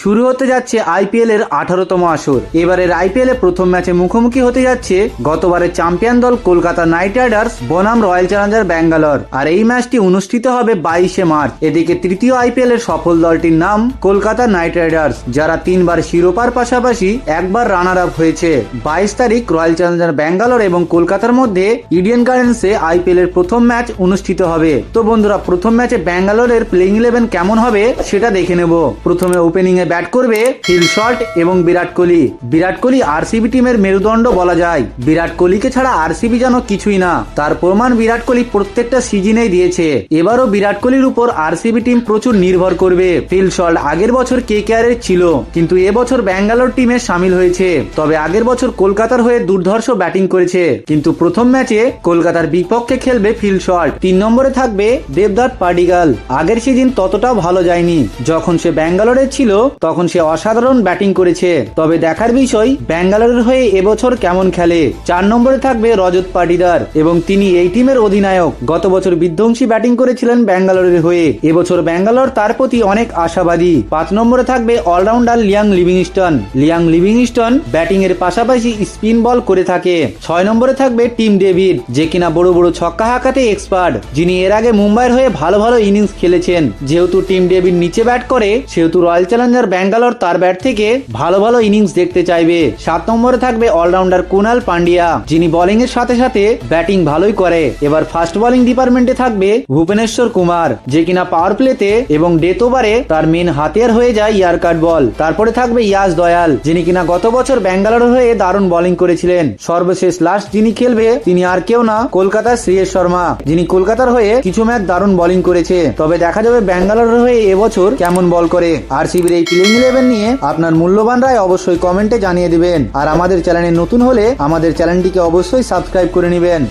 শুরু হতে যাচ্ছে আইপিএল এর আঠারোতম আসর। এবারের আইপিএল এ প্রথম ম্যাচে মুখোমুখি হতে যাচ্ছে গতবারের চ্যাম্পিয়ন দল কলকাতা নাইট রাইডার্স, বনাম রয়্যাল চ্যালেঞ্জার ব্যাঙ্গালোর। আর এই ম্যাচটি অনুষ্ঠিত হবে বাইশে মার্চ। এদিকে তৃতীয় আইপিএল এর সফল দলটির নাম কলকাতা নাইট রাইডার্স, যারা তিনবার শিরোপার পাশাপাশি একবার রানার আপ হয়েছে। বাইশ তারিখ রয়্যাল চ্যালেঞ্জার ব্যাঙ্গালোর এবং কলকাতার মধ্যে ইডেন গার্ডেন্সে আইপিএল এর প্রথম ম্যাচ অনুষ্ঠিত হবে। তো বন্ধুরা, প্রথম ম্যাচে ব্যাঙ্গালোরের প্লেইং ইলেভেন কেমন হবে সেটা দেখে নেব। প্রথমে ওপেনিং এ ব্যাট করবে ফিল এবং বিরাট কোহলি। বিরাট কোহলি আরসিবি টিমের মেরুদণ্ড বলা যায়। বিরাট কোহলিকে ছাড়া আরসিবি যেন কিছুই না। তার প্রমাণ বিরাট কোহলি প্রত্যেকটা সিজনেই দিয়েছে। এবারও বিরাট কোহলির উপর আরসিবি টিম প্রচুর নির্ভর করবে। ফিল আগের বছর কে কেয়ারের ছিল, কিন্তু এবছর ব্যাঙ্গালোর টিমে সামিল হয়েছে। তবে আগের বছর কলকাতার হয়ে দুর্ধর্ষ ব্যাটিং করেছে। কিন্তু প্রথম ম্যাচে কলকাতার বিপক্ষে খেলবে ফিল তিন নম্বরে থাকবে দেবদাত পাডিগাল। আগের সিজন ততটাও ভালো যায়নি। যখন সে ব্যাঙ্গালোরে ছিল তখন সে অসাধারণ ব্যাটিং করেছে। তবে দেখার বিষয়, ব্যাঙ্গালোরের হয়ে এবছর কেমন খেলে? চার নম্বরে থাকবে রজত পাটিদার এবং তিনি এই টিমের অধিনায়ক। গত বছর বিধ্বংসী ব্যাটিং করেছিলেন ব্যাঙ্গালোরের হয়ে। এবছর ব্যাঙ্গালোর তার প্রতি অনেক আশাবাদী। পাঁচ নম্বরে থাকবে allrounder Liam Livingstone. Liam Livingstone batting এর পাশাপাশি স্পিন বল করে থাকে। ছয় নম্বরে থাকবে টিম ডেভিড, যে কিনা বড় বড় ছক্কা হাঁকাতে এক্সপার্ট, যিনি এর আগে মুম্বাইয়ের হয়ে ভালো ভালো ইনিংস খেলেছেন। যেহেতু টিম ডেভিড নিচে ব্যাট করে, সেহেতু রয়্যাল চ্যালেঞ্জার ব্যাঙ্গালোর তার ব্যাট থেকে ভালো ভালো ইনিংস দেখতে চাইবে। সাত নম্বরে থাকবে অলরাউন্ডার কুনাল পান্ডিয়া, যিনি বোলিং এর সাথে সাথে ব্যাটিং ভালোই করে। এবার ফাস্ট বোলিং ডিপার্টমেন্টে থাকবে ভুবনেশ্বর কুমার, যে কিনা পাওয়ার প্লেতে এবং ডেথ ওভারে তার মেন হাতিয়ার হয়ে যায় ইয়ারকাট বল। তারপরে থাকবে ইয়াস দয়াল, যিনি কিনা গত বছর ব্যাঙ্গালোর হয়ে দারুণ বোলিং করেছিলেন। সর্বশেষ লাস্ট যিনি খেলবে, তিনি আর কেউ না, কলকাতার শ্রেয়স শর্মা, যিনি কলকাতার হয়ে কিছু ম্যাচ দারুণ বোলিং করেছে। তবে দেখা যাবে ব্যাঙ্গালোর হয়ে এবছর কেমন বল করে। আরসিবির এই প্লেইং ইলেভেন নিয়ে আপনার মূল্যবান রায় অবশ্যই কমেন্টে জানিয়ে দিবেন। আর আমাদের চ্যানেলে নতুন হলে আমাদের চ্যানেলটিকে অবশ্যই সাবস্ক্রাইব করে নেবেন।